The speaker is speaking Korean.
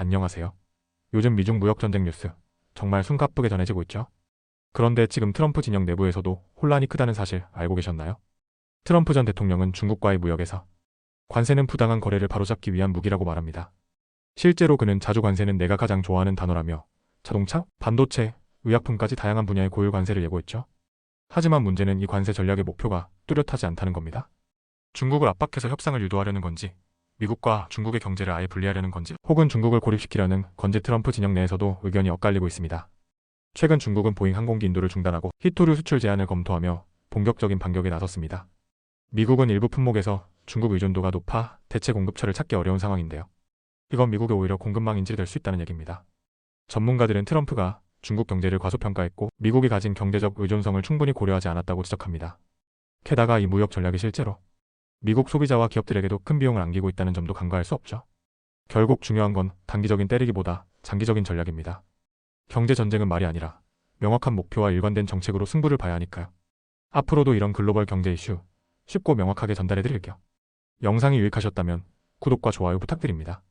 안녕하세요. 요즘 미중 무역 전쟁 뉴스 정말 숨가쁘게 전해지고 있죠? 그런데 지금 트럼프 진영 내부에서도 혼란이 크다는 사실 알고 계셨나요? 트럼프 전 대통령은 중국과의 무역에서 관세는 부당한 거래를 바로잡기 위한 무기라고 말합니다. 실제로 그는 자주 관세는 내가 가장 좋아하는 단어라며 자동차, 반도체, 의약품까지 다양한 분야의 고유 관세를 예고했죠. 하지만 문제는 이 관세 전략의 목표가 뚜렷하지 않다는 겁니다. 중국을 압박해서 협상을 유도하려는 건지, 미국과 중국의 경제를 아예 분리하려는 건지, 혹은 중국을 고립시키려는 건지 트럼프 진영 내에서도 의견이 엇갈리고 있습니다. 최근 중국은 보잉 항공기 인도를 중단하고 히토류 수출 제한을 검토하며 본격적인 반격에 나섰습니다. 미국은 일부 품목에서 중국 의존도가 높아 대체 공급처를 찾기 어려운 상황인데요. 이건 미국의 오히려 공급망 인질이 될수 있다는 얘기입니다. 전문가들은 트럼프가 중국 경제를 과소평가했고 미국이 가진 경제적 의존성을 충분히 고려하지 않았다고 지적합니다. 게다가 이 무역 전략이 실제로 미국 소비자와 기업들에게도 큰 비용을 안기고 있다는 점도 간과할 수 없죠. 결국 중요한 건 단기적인 때리기보다 장기적인 전략입니다. 경제 전쟁은 말이 아니라 명확한 목표와 일관된 정책으로 승부를 봐야 하니까요. 앞으로도 이런 글로벌 경제 이슈 쉽고 명확하게 전달해 드릴게요. 영상이 유익하셨다면 구독과 좋아요 부탁드립니다.